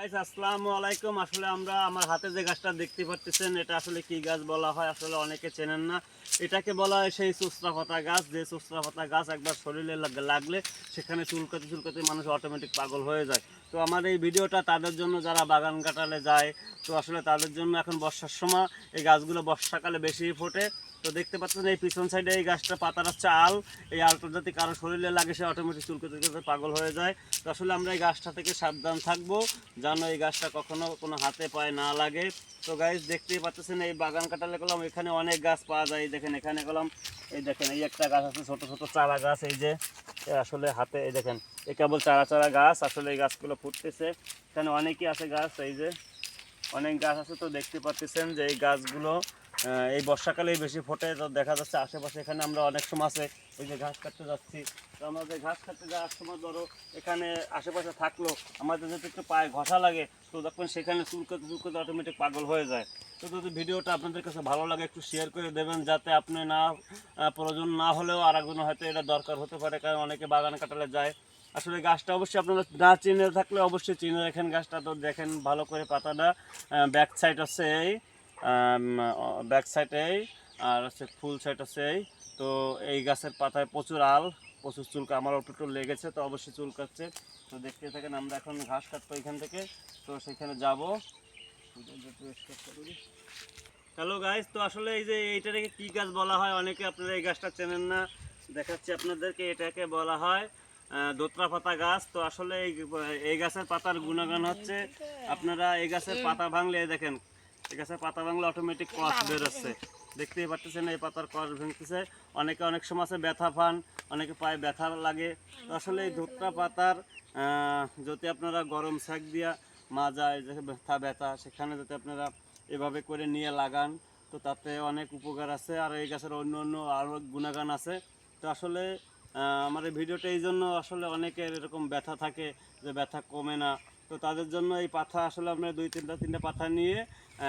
আসসালামু আলাইকুম। আসলে আমরা আমার হাতে যে গাছটা দেখতে পাচ্ছেন এটা আসলে কি গাছ বলা হয় আসলে অনেকে চেনেন না। এটাকে বলা হয় সেই সুস্রা পাতা গাছ। যে সুস্রা পাতা গাছ একবার শরীরে লাগ- লাগলে সেখানে চুলকাতে চুলকাতে মানুষ অটোমেটিক পাগল হয়ে যায়। তো আমার এই ভিডিওটা তাদের জন্য যারা বাগান কাটালে যায়, তো আসলে তাদের জন্য এখন বর্ষার সময় এই গাছগুলো বর্ষাকালে বেশি ফোটে। তো দেখতে পাচ্ছেন এই পিছন সাইডে এই গাছটা পাতার হচ্ছে আল। এই আলটা যদি কারও শরীরে লাগে, সে অটোমেটিক চুলকে চুলকাতে পাগল হয়ে যায়। তো আসলে আমরা এই গাছটা থেকে সাবধান থাকব, যেন এই গাছটা কখনো কোনো হাতে পায়ে না লাগে। তো গাছ দেখতেই পাচ্ছেন এই বাগান কাটালে কলম, এখানে অনেক গাছ পাওয়া যায়। দেখেন, এখানে কলম, এই দেখেন, এই একটা গাছ আছে, ছোট ছোট চারা গাছ, এই যে আসলে হাতে, এই দেখেন এই কেবল চারা চারা গাছ, আসলে এই গাছগুলো ফুটতেছে। এখানে অনেকই আছে গাছ, এই যে, অনেক গাছ আছে, তো দেখতে পাচ্ছেন যে এই গাছগুলো এই বর্ষাকালেই বেশি ফোটে, তো দেখা যাচ্ছে আশেপাশে এখানে আমরা অনেক সময় আছে এই যে ঘাস কাটতে যাচ্ছি। তো আমাদের ঘাস কাটতে যাওয়ার সময় ধরো, এখানে আশেপাশে থাকল, আমাদের যদি একটু পায়ে ঘষা লাগে, তো তখন সেখানে চুলকাতে চুলকাতে অটোমেটিক পাগল হয়ে যায়। তো যদি ভিডিওটা আপনাদের কাছে ভালো লাগে, একটু শেয়ার করে দেবেন, যাতে আপনি না প্রয়োজন না হলেও আর একজন হয়তো এটা দরকার হতে পারে, কারণ অনেকে বাগান কাটালে যায়। আসলে গাছটা অবশ্যই আপনারা না চিনে থাকলে অবশ্যই চিনে রাখেন গাছটা, তো দেখেন ভালো করে পাতাটা ব্যাক সাইড আছে এই। ব্যাক সাইড এই, আর হচ্ছে ফুল সাইড হচ্ছে এই। তো এই গাছের পাতায় প্রচুর আল, প্রচুর চুলকা, আমার অল্প একটু লেগেছে, তো অবশ্যই চুলকাচ্ছে। তো দেখতে থাকেন, আমরা এখন ঘাস কাটবো এখান থেকে। তো সেখানে যাব। হ্যালো গাইস তো আসলে এই যে এইটাকে কি গাছ বলা হয়? অনেকে আপনারা এই গাছটা চেনেন না। দেখাচ্ছি আপনাদেরকে, এটাকে বলা হয় দোতরা পাতা গাছ। তো আসলে এই গাছের পাতার গুণাগান হচ্ছে, আপনারা এই গাছের পাতা ভাঙলে দেখেন এই গাছের পাতা ভাঙলে অটোমেটিক কস বেরোচ্ছে। দেখতেই পাচ্ছেন, এই পাতার কস ভেঙতেছে। অনেকে অনেক সময় আছে ব্যথা পান, অনেকে পায়ে ব্যথা লাগে। আসলে এই ধোত্রা পাতার যদি আপনারা গরম শাক দিয়া মাজায় যে ব্যথা ব্যথা, সেখানে যদি আপনারা এভাবে করে নিয়ে লাগান, তো তাতে অনেক উপকার আছে। আর এই গাছের অন্য অন্য আরও গুণাগান আছে। তো আসলে আমার এই ভিডিওটা এই জন্য আসলে অনেকের এরকম ব্যথা থাকে, যে ব্যথা কমে না। তো তাদের জন্য এই পাথা আসলে আপনার দুই তিনটা তিনটা পাথা নিয়ে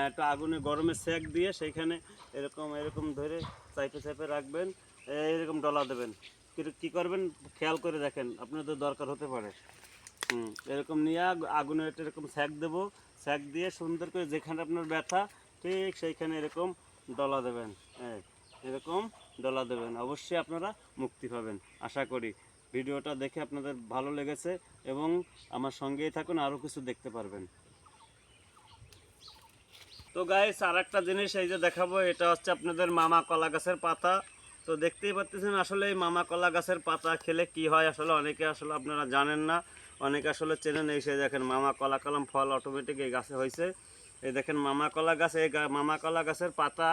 একটা আগুনে গরমে সেক দিয়ে সেইখানে এরকম এরকম ধরে চাইপে চাইপে রাখবেন এরকম ডলা দেবেন। কিন্তু কী করবেন? খেয়াল করে দেখেন, আপনাদের দরকার হতে পারে। হুম, এরকম নিয়ে আগ- আগুনে একটা এরকম স্যাক দেবো স্যাক দিয়ে সুন্দর করে যেখানে আপনার ব্যথা, ঠিক সেইখানে এরকম ডলা দেবেন। হ্যাঁ এরকম ডলা দেবেন। অবশ্যই আপনারা মুক্তি পাবেন, আশা করি। ভিডিওটা দেখে আপনাদের ভালো লেগেছে এবং আমার সঙ্গেই থাকুন আরও কিছু দেখতে পারবেন। তো গাইস আর একটা জিনিস এই যে দেখাবো, এটা হচ্ছে আপনাদের মামা কলা গাছের পাতা। তো দেখতেই পাচ্ছেন আসলে এই মামা কলা গাছের পাতা খেলে কি হয়? আসলে অনেকে আসলে আপনারা জানেন না, অনেকে আসলে চেনেন এই সে দেখেন, মামা কলা কলম ফল অটোমেটিক এই গাছে হয়েছে। এই দেখেন, মামা কলা গাছ, এই মামা কলা গাছের পাতা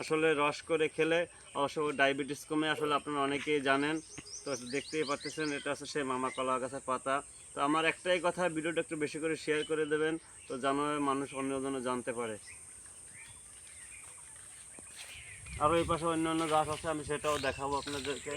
আসলে রস করে খেলে, অবশ্য ডায়াবেটিস কমে, আসলে আপনারা অনেকেই জানেন। তো দেখতেই পাচ্ছেন, এটা হচ্ছে সেই মামা কলা গাছের পাতা। তো আমার একটাই কথা, ভিডিওটা একটু বেশি করে শেয়ার করে দেবেন, তো যেন মানুষ অন্যজন জানতে পারে। আরও এই পাশে অন্য অন্য গাছ আছে, আমি সেটাও দেখাবো আপনাদেরকে।